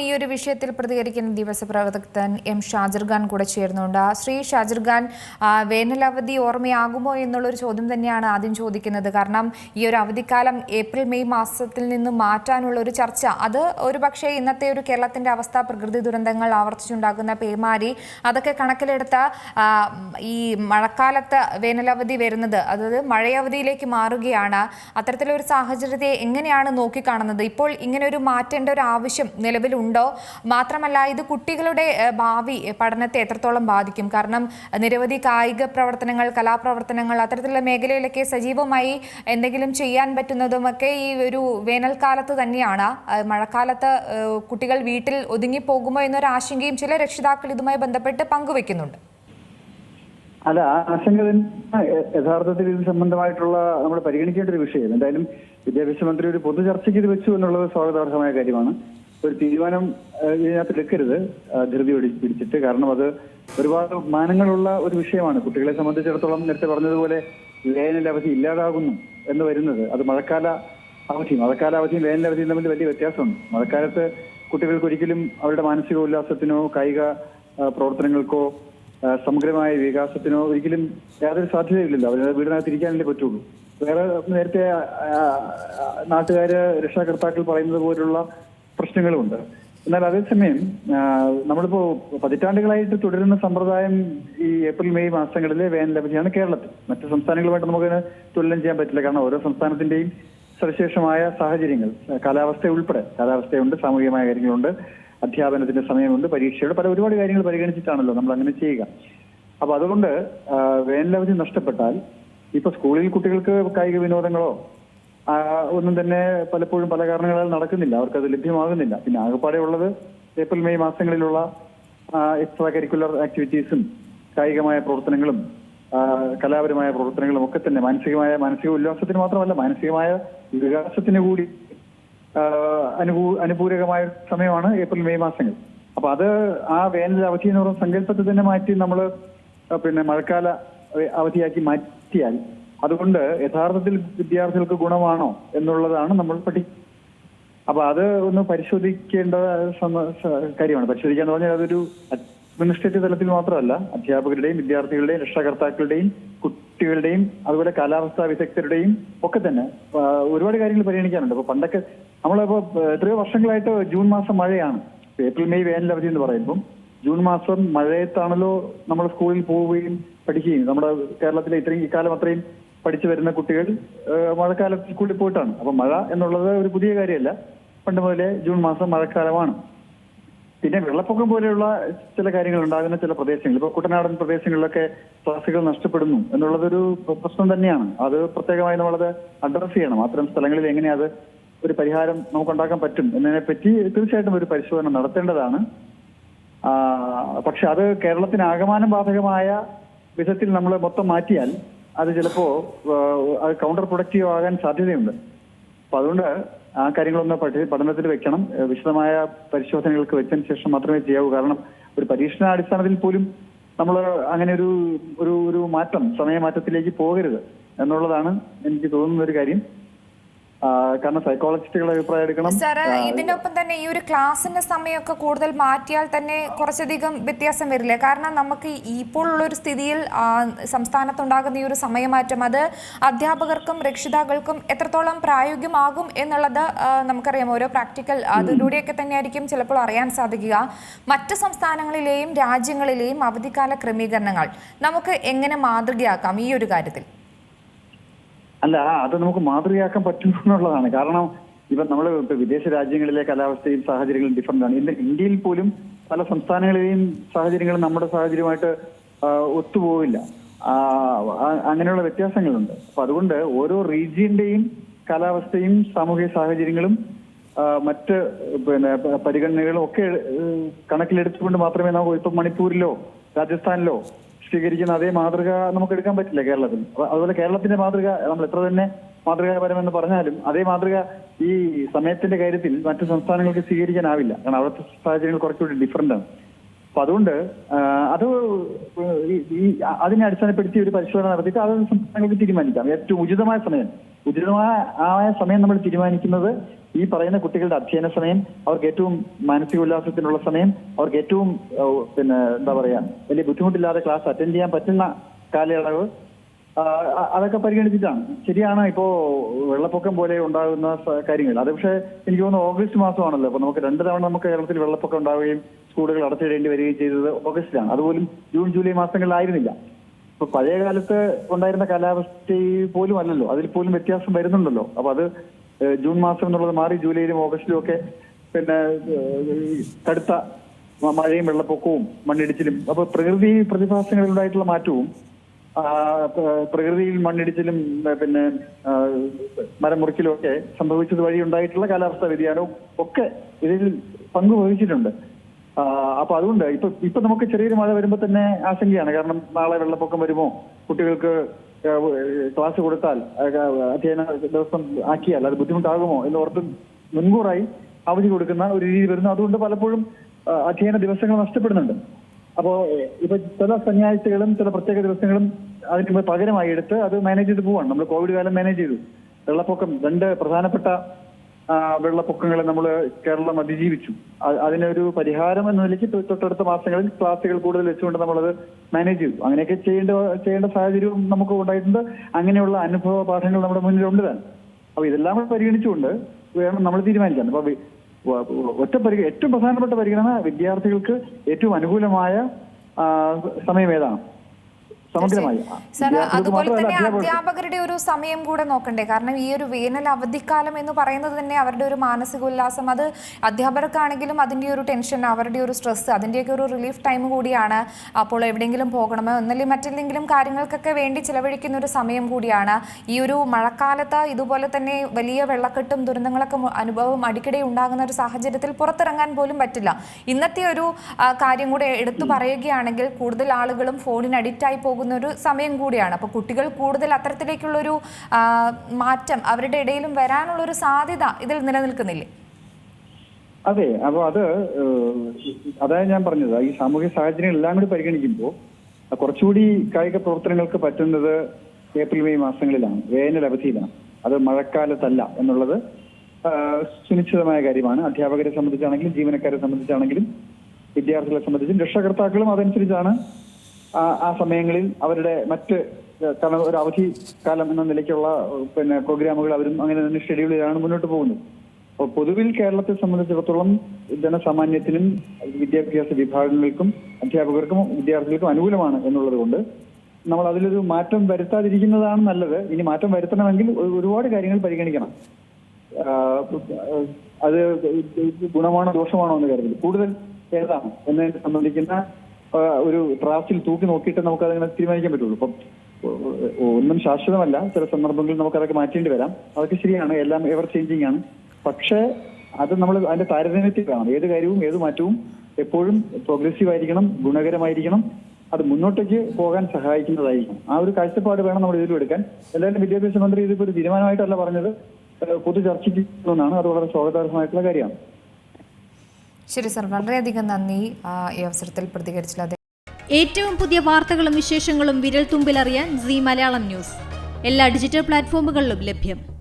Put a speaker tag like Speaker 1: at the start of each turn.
Speaker 1: ഈ ഒരു വിഷയത്തിൽ പ്രതികരിക്കുന്ന ദിവസ പ്രവർത്തകൻ എം ഷാജിർ ഖാൻ കൂടെ ചേർന്നുണ്ട് ശ്രീ ഷാജിർ ഖാൻ ആ, വേനലവധി ഓർമ്മയാകുമോ എന്നുള്ളൊരു ചോദ്യം തന്നെയാണ് ആദ്യം ചോദിക്കുന്നത്. കാരണം ഈ ഒരു അവധിക്കാലം ഏപ്രിൽ മെയ് മാസത്തിൽ നിന്ന് മാറ്റാനുള്ള ഒരു ചർച്ച. അത് ഒരു ഇന്നത്തെ ഒരു കേരളത്തിന്റെ അവസ്ഥ പ്രകൃതി ദുരന്തങ്ങൾ ആവർത്തിച്ചുണ്ടാകുന്ന പേമാരി അതൊക്കെ കണക്കിലെടുത്ത ഈ മഴക്കാലത്ത് വേനലവധി വരുന്നത് അതായത് മഴയവധിയിലേക്ക് മാറുകയാണ്. അത്തരത്തിലൊരു സാഹചര്യത്തെ എങ്ങനെയാണ് നോക്കിക്കാണുന്നത്? ഇപ്പോൾ ഇങ്ങനെ ഒരു മാറ്റേണ്ട ഒരു ആവശ്യം നിലവിലുണ്ടോ. മാത്രമല്ല ഇത് കുട്ടികളുടെ ഭാവി പഠനത്തെ എത്രത്തോളം ബാധിക്കും? കാരണം നിരവധി കായിക പ്രവർത്തനങ്ങൾ കലാപ്രവർത്തനങ്ങൾ അത്തരത്തിലുള്ള മേഖലയിലൊക്കെ സജീവമായി എന്തെങ്കിലും ചെയ്യാൻ പറ്റുന്നതുമൊക്കെ ഈ ഒരു വേനൽക്കാലത്ത് തന്നെയാണ്. മഴക്കാലത്ത് കുട്ടികൾ വീട്ടിൽ ഒതുങ്ങിപ്പോകുമോ എന്നൊരു ആശങ്കയും ചില രക്ഷിതാക്കൾ ഇതുമായി ബന്ധപ്പെട്ട് പങ്കുവെക്കുന്നുണ്ട്
Speaker 2: അല്ല ആശങ്ക യഥാർത്ഥത്തിൽ ഇത് സംബന്ധമായിട്ടുള്ള നമ്മൾ പരിഗണിക്കേണ്ട ഒരു വിഷയം. എന്തായാലും വിദ്യാഭ്യാസ മന്ത്രി ഒരു പൊതു ചർച്ചയ്ക്ക് ഇത് വെച്ചു എന്നുള്ളത് സ്വാഗതാർഹമായ കാര്യമാണ്. ഒരു തീരുമാനം ഇതിനകത്ത് എടുക്കരുത് ധൃതി പിടി- പിടിച്ചിട്ട്. കാരണം അത് ഒരുപാട് മാനങ്ങളുള്ള ഒരു വിഷയമാണ്. കുട്ടികളെ സംബന്ധിച്ചിടത്തോളം നേരത്തെ പറഞ്ഞതുപോലെ വേനൽ ഇല്ലാതാകുന്നു എന്ന് വരുന്നത്. അത് മഴക്കാല അവധി. മഴക്കാല അവധിയും വേനൽ തമ്മിൽ വലിയ വ്യത്യാസമുണ്ട്. മഴക്കാലത്ത് കുട്ടികൾക്ക് ഒരിക്കലും അവരുടെ മാനസിക ഉല്ലാസത്തിനോ കായിക പ്രവർത്തനങ്ങൾക്കോ സമഗ്രമായ വികാസത്തിനോ ഒരിക്കലും യാതൊരു സാധ്യതയില്ലല്ലോ അവരുടെ വീടിനകത്ത് ഇരിക്കാനല്ലേ പറ്റുള്ളൂ. വേറെ നേരത്തെ നാട്ടുകാര് രക്ഷാകർത്താക്കൾ പറയുന്നത് പോലുള്ള പ്രശ്നങ്ങളുമുണ്ട്. എന്നാൽ അതേസമയം നമ്മളിപ്പോ പതിറ്റാണ്ടുകളായിട്ട് തുടരുന്ന സമ്പ്രദായം ഈ ഏപ്രിൽ മെയ് മാസങ്ങളിലെ വേനൽ അവധിയാണ് കേരളത്തിൽ. മറ്റു സംസ്ഥാനങ്ങളുമായിട്ട് നമുക്കതിന് തുലനം ചെയ്യാൻ പറ്റില്ല. കാരണം ഓരോ സംസ്ഥാനത്തിന്റെയും സവിശേഷമായ സാഹചര്യങ്ങൾ കാലാവസ്ഥ ഉൾപ്പെടെ. കാലാവസ്ഥയുണ്ട് സാമൂഹികമായ കാര്യങ്ങളുണ്ട് അധ്യാപനത്തിന്റെ സമയമുണ്ട് പരീക്ഷയുടെ പല ഒരുപാട് കാര്യങ്ങൾ പരിഗണിച്ചിട്ടാണല്ലോ നമ്മൾ അങ്ങനെ ചെയ്യുക. അപ്പൊ അതുകൊണ്ട് വേനലവധി നഷ്ടപ്പെട്ടാൽ ഇപ്പൊ സ്കൂളിൽ കുട്ടികൾക്ക് കായിക വിനോദങ്ങളോ ഒന്നും തന്നെ പലപ്പോഴും പല കാരണങ്ങളാൽ നടക്കുന്നില്ല. അവർക്കത് ലഭ്യമാകുന്നില്ല. പിന്നെ ആകെപ്പാടെ ഉള്ളത് ഏപ്രിൽ മെയ് മാസങ്ങളിലുള്ള എക്സ്ട്രാ കരിക്കുലർ ആക്ടിവിറ്റീസും കായികമായ പ്രവർത്തനങ്ങളും കലാപരമായ പ്രവർത്തനങ്ങളും ഒക്കെ തന്നെ മാനസികമായ മാനസിക ഉല്ലാസത്തിന് മാത്രമല്ല മാനസികമായ വികാസത്തിന് കൂടി അനുകൂ അനുപൂരകമായ സമയമാണ് ഏപ്രിൽ മെയ് മാസങ്ങൾ. അപ്പൊ അത് ആ വേനൽ അവധി എന്ന് പറയുന്ന സങ്കല്പത്തെ തന്നെ മാറ്റി നമ്മൾ പിന്നെ മഴക്കാല അവധിയാക്കി മാറ്റിയാൽ അതുകൊണ്ട് യഥാർത്ഥത്തിൽ വിദ്യാർത്ഥികൾക്ക് ഗുണമാണോ എന്നുള്ളതാണ് നമ്മൾ പഠി അപ്പൊ അത് ഒന്ന് പരിശോധിക്കേണ്ട കാര്യമാണ്. പരിശോധിക്കുക എന്ന് പറഞ്ഞാൽ അതൊരു അഡ്മിനിസ്ട്രേറ്റീവ് തലത്തിൽ മാത്രമല്ല. അധ്യാപകരുടെയും വിദ്യാർത്ഥികളുടെയും രക്ഷാകർത്താക്കളുടെയും കുട്ടികളുടെയും അതുപോലെ കാലാവസ്ഥാ വിദഗ്ധരുടെയും ഒക്കെ തന്നെ ഒരുപാട് കാര്യങ്ങൾ പരിഗണിക്കാനുണ്ട്. അപ്പൊ പണ്ടൊക്കെ നമ്മളിപ്പോ എത്രയോ വർഷങ്ങളായിട്ട് ജൂൺ മാസം മഴയാണ്. ഏപ്രിൽ മെയ് വേനൽ അവധി എന്ന് പറയുമ്പോൾ ജൂൺ മാസം മഴയത്താണല്ലോ നമ്മൾ സ്കൂളിൽ പോവുകയും പഠിക്കുകയും. നമ്മുടെ കേരളത്തിലെ ഇത്രയും ഇക്കാലം അത്രയും പഠിച്ചു വരുന്ന കുട്ടികൾ മഴക്കാലത്ത് സ്കൂളിൽ പോയിട്ടാണ്. അപ്പൊ മഴ എന്നുള്ളത് ഒരു പുതിയ കാര്യമല്ല. പണ്ട് മുതലേ ജൂൺ മാസം മഴക്കാലമാണ്. പിന്നെ വെള്ളപ്പൊക്കം പോലെയുള്ള ചില കാര്യങ്ങൾ ഉണ്ടാകുന്ന ചില പ്രദേശങ്ങൾ ഇപ്പൊ കുട്ടനാടൻ പ്രദേശങ്ങളിലൊക്കെ ക്ലാസുകൾ നഷ്ടപ്പെടുന്നു എന്നുള്ളതൊരു പ്രശ്നം തന്നെയാണ്. അത് പ്രത്യേകമായി നമ്മളത് അഡ്രസ് ചെയ്യണം. അത്തരം സ്ഥലങ്ങളിൽ എങ്ങനെ അത് ഒരു പരിഹാരം നമുക്ക് ഉണ്ടാക്കാൻ പറ്റും എന്നതിനെ പറ്റി തീർച്ചയായിട്ടും ഒരു പരിശോധന നടത്തേണ്ടതാണ്. പക്ഷെ അത് കേരളത്തിന് ആകമാനം ബാധകമായ വിധത്തിൽ നമ്മൾ മൊത്തം മാറ്റിയാൽ അത് ചിലപ്പോ അത് കൗണ്ടർ പ്രൊഡക്റ്റീവ് ആകാൻ സാധ്യതയുണ്ട്. അപ്പൊ അതുകൊണ്ട് ആ കാര്യങ്ങളൊന്ന് പഠി പഠനത്തിൽ വെക്കണം. വിശദമായ പരിശോധനകൾക്ക് വെച്ചതിന് ശേഷം മാത്രമേ ചെയ്യാവൂ. കാരണം ഒരു പരീക്ഷണാടിസ്ഥാനത്തിൽ പോലും നമ്മൾ അങ്ങനെ ഒരു ഒരു ഒരു മാറ്റം സമയമാറ്റത്തിലേക്ക് പോകരുത് എന്നുള്ളതാണ് എനിക്ക് തോന്നുന്ന ഒരു കാര്യം. കാരണം സൈക്കോളജിസ്റ്റുകളുടെ അഭിപ്രായം എടുക്കണം.
Speaker 1: സാറ് ഇതിനൊപ്പം തന്നെ ഈ ഒരു ക്ലാസ്സിന്റെ സമയമൊക്കെ കൂടുതൽ മാറ്റിയാൽ തന്നെ കുറച്ചധികം വ്യത്യാസം വരില്ലേ? കാരണം നമുക്ക് ഇപ്പോൾ ഉള്ള ഒരു സ്ഥിതിയിൽ സംസ്ഥാനത്തുണ്ടാകുന്ന ഈ ഒരു സമയമാറ്റം അത് അധ്യാപകർക്കും രക്ഷിതാക്കൾക്കും എത്രത്തോളം പ്രായോഗികമാകും എന്നുള്ളത് നമുക്കറിയാം. ഓരോ പ്രാക്ടിക്കൽ അതിലൂടെയൊക്കെ തന്നെയായിരിക്കും ചിലപ്പോൾ അറിയാൻ സാധിക്കുക. മറ്റ് സംസ്ഥാനങ്ങളിലെയും രാജ്യങ്ങളിലെയും അവധിക്കാല ക്രമീകരണങ്ങൾ നമുക്ക് എങ്ങനെ മാതൃകയാക്കാം ഈ ഒരു കാര്യത്തിൽ?
Speaker 2: അല്ല അത് നമുക്ക് മാതൃകയാക്കാൻ പറ്റും എന്നുള്ളതാണ്. കാരണം ഇപ്പൊ നമ്മൾ വിദേശ രാജ്യങ്ങളിലെ കാലാവസ്ഥയും സാഹചര്യങ്ങളും ഡിഫറെന്റ് ആണ്. ഇന്ന് ഇന്ത്യയിൽ പോലും പല സംസ്ഥാനങ്ങളിലെയും സാഹചര്യങ്ങളും നമ്മുടെ സാഹചര്യമായിട്ട് ഒത്തുപോവില്ല. അങ്ങനെയുള്ള വ്യത്യാസങ്ങളുണ്ട്. അപ്പൊ അതുകൊണ്ട് ഓരോ റീജിയന്റെയും കാലാവസ്ഥയും സാമൂഹിക സാഹചര്യങ്ങളും മറ്റ് പിന്നെ പരിഗണനകളും ഒക്കെ കണക്കിലെടുത്തുകൊണ്ട് മാത്രമേ നമുക്ക് ഇപ്പൊ മണിപ്പൂരിലോ രാജസ്ഥാനിലോ സ്വീകരിക്കുന്ന അതേ മാതൃക നമുക്ക് എടുക്കാൻ പറ്റില്ല കേരളത്തിൽ. അതുപോലെ കേരളത്തിന്റെ മാതൃക നമ്മൾ എത്ര തന്നെ മാതൃകാപരമെന്ന് പറഞ്ഞാലും അതേ മാതൃക ഈ സമയത്തിന്റെ കാര്യത്തിൽ മറ്റു സംസ്ഥാനങ്ങൾക്ക് സ്വീകരിക്കാനാവില്ല. കാരണം അവിടുത്തെ സാഹചര്യങ്ങൾ കുറച്ചുകൂടി ഡിഫറെന്റ് ആണ്. അപ്പൊ അതുകൊണ്ട് അത് ഈ- അതിനെ അടിസ്ഥാനപ്പെടുത്തി ഒരു പരിശോധന നടത്തിയിട്ട് അത് സംസ്ഥാനങ്ങൾക്ക് തീരുമാനിക്കാം. ഏറ്റവും ഉചിതമായ സമയം. ഉചിതമായ ആയ സമയം നമ്മൾ തീരുമാനിക്കുന്നത് ഈ പറയുന്ന കുട്ടികളുടെ അധ്യയന സമയം അവർക്ക് ഏറ്റവും മാനസിക ഉല്ലാസത്തിനുള്ള സമയം അവർക്ക് ഏറ്റവും പിന്നെ എന്താ പറയാ വലിയ ബുദ്ധിമുട്ടില്ലാതെ ക്ലാസ് അറ്റൻഡ് ചെയ്യാൻ പറ്റുന്ന കാലയളവ് അതൊക്കെ പരിഗണിച്ചിട്ടാണ്. ശരിയാണ് ഇപ്പോ വെള്ളപ്പൊക്കം പോലെ ഉണ്ടാകുന്ന കാര്യങ്ങൾ. അത് പക്ഷേ എനിക്ക് തോന്നുന്നു ഓഗസ്റ്റ് മാസമാണല്ലോ. അപ്പൊ നമുക്ക് രണ്ട് തവണ നമുക്ക് കേരളത്തിൽ വെള്ളപ്പൊക്കം ഉണ്ടാവുകയും സ്കൂളുകൾ അടച്ചിടേണ്ടി വരികയും ചെയ്തത് ഓഗസ്റ്റിലാണ്. അതുപോലും ജൂൺ ജൂലൈ മാസങ്ങളിലായിരുന്നില്ല. ഇപ്പൊ പഴയ കാലത്ത് ഉണ്ടായിരുന്ന കാലാവസ്ഥ പോലും അല്ലല്ലോ. അതിൽ പോലും വ്യത്യാസം വരുന്നുണ്ടല്ലോ. അപ്പൊ അത് ജൂൺ മാസം എന്നുള്ളത് മാറി ജൂലൈയിലും ഓഗസ്റ്റിലും ഒക്കെ പിന്നെ കടുത്ത മഴയും വെള്ളപ്പൊക്കവും മണ്ണിടിച്ചിലും അപ്പൊ പ്രകൃതി പ്രതിഭാസങ്ങളിൽ ഉണ്ടായിട്ടുള്ള മാറ്റവും പ്രകൃതിയിൽ മണ്ണിടിച്ചിലും പിന്നെ മരം മുറിക്കലും ഒക്കെ സംഭവിച്ചത് വഴി ഉണ്ടായിട്ടുള്ള കാലാവസ്ഥാ വ്യതിയാനവും ഒക്കെ ഇതിൽ പങ്ക് വഹിച്ചിട്ടുണ്ട്. ആ, അപ്പൊ അതുകൊണ്ട് ഇപ്പൊ ഇപ്പൊ നമുക്ക് ചെറിയൊരു മഴ വരുമ്പോ തന്നെ ആശങ്കയാണ്. കാരണം നാളെ വെള്ളപ്പൊക്കം വരുമോ? കുട്ടികൾക്ക് ക്ലാസ് കൊടുത്താൽ അധ്യയന ദിവസം ആക്കിയാൽ അത് ബുദ്ധിമുട്ടാകുമോ എന്ന് ഓർത്ത് മുൻകൂറായി അവധി കൊടുക്കുന്ന ഒരു രീതി വരുന്നു. അതുകൊണ്ട് പലപ്പോഴും അധ്യയന ദിവസങ്ങൾ നഷ്ടപ്പെടുന്നുണ്ട്. അപ്പോ ഏഹ്, ഇപ്പൊ ചില ശനിയാഴ്ചകളും ചില പ്രത്യേക ദിവസങ്ങളും അതിന് പകരമായി എടുത്ത് അത് മാനേജ് ചെയ്ത് പോവാണ്. നമ്മൾ കോവിഡ് കാലം മാനേജ് ചെയ്തു. വെള്ളപ്പൊക്കം രണ്ട് പ്രധാനപ്പെട്ട വെള്ളപ്പൊക്കങ്ങളെ നമ്മൾ കേരളം അതിജീവിച്ചു. അതിനൊരു പരിഹാരം എന്ന നിലയ്ക്ക് തൊട്ടടുത്ത മാസങ്ങളിൽ ക്ലാസുകൾ കൂടുതൽ വെച്ചുകൊണ്ട് നമ്മളത് മാനേജ് ചെയ്തു. അങ്ങനെയൊക്കെ ചെയ്യേണ്ട ചെയ്യേണ്ട സാഹചര്യവും നമുക്ക് ഉണ്ടായിട്ടുണ്ട്. അങ്ങനെയുള്ള അനുഭവ പാഠങ്ങൾ നമ്മുടെ മുന്നിലുണ്ട് തന്നെ. അപ്പൊ ഇതെല്ലാം കൂടെ പരിഗണിച്ചുകൊണ്ട് വേണം നമ്മൾ തീരുമാനിക്കാൻ. അപ്പൊ ഒറ്റ പരിഗ ഏറ്റവും പ്രധാനപ്പെട്ട പരിഗണന വിദ്യാർത്ഥികൾക്ക് ഏറ്റവും അനുകൂലമായ സമയം ഏതാണ്?
Speaker 1: സാർ അതുപോലെ തന്നെ അധ്യാപകരുടെ ഒരു സമയം കൂടെ നോക്കണ്ടേ? കാരണം ഈ ഒരു വേനൽ അവധിക്കാലം എന്ന് പറയുന്നത് തന്നെ അവരുടെ ഒരു മാനസിക ഉല്ലാസം അത് അധ്യാപകർക്കാണെങ്കിലും അതിന്റെ ഒരു ടെൻഷൻ അവരുടെ ഒരു സ്ട്രെസ് അതിന്റെയൊക്കെ ഒരു റിലീഫ് ടൈം കൂടിയാണ് അപ്പോൾ എവിടെയെങ്കിലും പോകണമോ ഒന്നല്ലേ മറ്റെന്തെങ്കിലും കാര്യങ്ങൾക്കൊക്കെ വേണ്ടി ചിലവഴിക്കുന്ന ഒരു സമയം കൂടിയാണ്. ഈ ഒരു മഴക്കാലത്ത് ഇതുപോലെ തന്നെ വലിയ വെള്ളക്കെട്ടും ദുരന്തങ്ങളൊക്കെ അനുഭവം അടിക്കടി ഉണ്ടാകുന്ന ഒരു സാഹചര്യത്തിൽ പുറത്തിറങ്ങാൻ പോലും പറ്റില്ല. ഇന്നത്തെ ഒരു കാര്യം കൂടെ എടുത്തു പറയുകയാണെങ്കിൽ കൂടുതൽ ആളുകളും ഫോണിന് അഡിക്റ്റ് ആയി പോകുന്ന ഒരു സമയം കൂടിയാണ്. അപ്പോൾ കുട്ടികൾ കൂടുതൽ അത്തരത്തിലേക്കുള്ളൊരു മാറ്റം അവരുടെ ഇടയിലും വരാനുള്ളൊരു സാധ്യത ഇതിൽ നിലനിൽക്കുന്നില്ലേ?
Speaker 2: അതെ. അപ്പോൾ അത് അതായത് ഞാൻ പറഞ്ഞത്. ഈ സാമൂഹ്യ സാഹചര്യങ്ങൾ എല്ലാം കൂടി പരിഗണിക്കുമ്പോൾ കുറച്ചുകൂടി കായിക പ്രവർത്തനങ്ങൾക്ക് പറ്റുന്നത് ഏപ്രിൽ മെയ് മാസങ്ങളിലാണ്. വേനൽ അവധിയിലാണ്. അത് മഴക്കാലത്തല്ല എന്നുള്ളത് സുനിശ്ചിതമായ കാര്യമാണ്. അധ്യാപകരെ സംബന്ധിച്ചാണെങ്കിലും ജീവനക്കാരെ സംബന്ധിച്ചാണെങ്കിലും വിദ്യാർത്ഥികളെ സംബന്ധിച്ചും രക്ഷകർത്താക്കളും അതനുസരിച്ചാണ് ആ സമയങ്ങളിൽ അവരുടെ മറ്റ് കാരണം ഒരു അവധി കാലം എന്ന നിലയ്ക്കുള്ള പിന്നെ പ്രോഗ്രാമുകൾ അവരും അങ്ങനെ തന്നെ ഷെഡ്യൂൾ ചെയ്താണ് മുന്നോട്ട് പോകുന്നത്. അപ്പോൾ പൊതുവിൽ കേരളത്തെ സംബന്ധിച്ചിടത്തോളം ജനസാമാന്യത്തിനും വിദ്യാഭ്യാസ വിഭാഗങ്ങൾക്കും അധ്യാപകർക്കും വിദ്യാർത്ഥികൾക്കും അനുകൂലമാണ് എന്നുള്ളത് കൊണ്ട് നമ്മൾ അതിലൊരു മാറ്റം വരുത്താതിരിക്കുന്നതാണ് നല്ലത്. ഇനി മാറ്റം വരുത്തണമെങ്കിൽ ഒരുപാട് കാര്യങ്ങൾ പരിഗണിക്കണം. അത് ഗുണമാണോ ദോഷമാണോ എന്ന് കാര്യത്തിൽ കൂടുതൽ ഏതാണ്? എന്നതിനെ സംബന്ധിക്കുന്ന ഒരു ഡ്രാഫ്റ്റിൽ തൂക്കി നോക്കിയിട്ട് നമുക്ക് അതങ്ങനെ തീരുമാനിക്കാൻ പറ്റുള്ളൂ. ഇപ്പം ഒന്നും ശാശ്വതമല്ല. ചില സന്ദർഭങ്ങളിൽ നമുക്ക് അതൊക്കെ മാറ്റേണ്ടി വരാം. അതൊക്കെ ശരിയാണ്. എല്ലാം എവർ ചേഞ്ചിങ് ആണ്. പക്ഷേ അത് നമ്മൾ അതിന്റെ താരതമ്യത്തിൽ കാണണം. ഏത് കാര്യവും ഏത് മാറ്റവും എപ്പോഴും പ്രോഗ്രസീവ് ആയിരിക്കണം ഗുണകരമായിരിക്കണം. അത് മുന്നോട്ടേക്ക് പോകാൻ സഹായിക്കുന്നതായിരിക്കും ആ ഒരു കാഴ്ചപ്പാട് വേണം നമ്മൾ ഇതിലും എടുക്കാൻ. എന്തായാലും വിദ്യാഭ്യാസ മന്ത്രി ഇതിപ്പോ ഒരു തീരുമാനമായിട്ടല്ല പറഞ്ഞത്. പൊതു ചർച്ചയ്ക്ക് എന്നാണ് അത് വളരെ സ്വാഗതാർഹമായിട്ടുള്ള കാര്യമാണ്.
Speaker 1: ശരി സർ. വളരെയധികം നന്ദി. ഈ അവസരത്തിൽ പ്രതികരിച്ചത്
Speaker 3: ഏറ്റവും പുതിയ വാർത്തകളും വിശേഷങ്ങളും വിരൽ തുമ്പിലറിയാൻ സി മലയാളം ന്യൂസ്. എല്ലാ ഡിജിറ്റൽ പ്ലാറ്റ്ഫോമുകളിലും ലഭ്യം.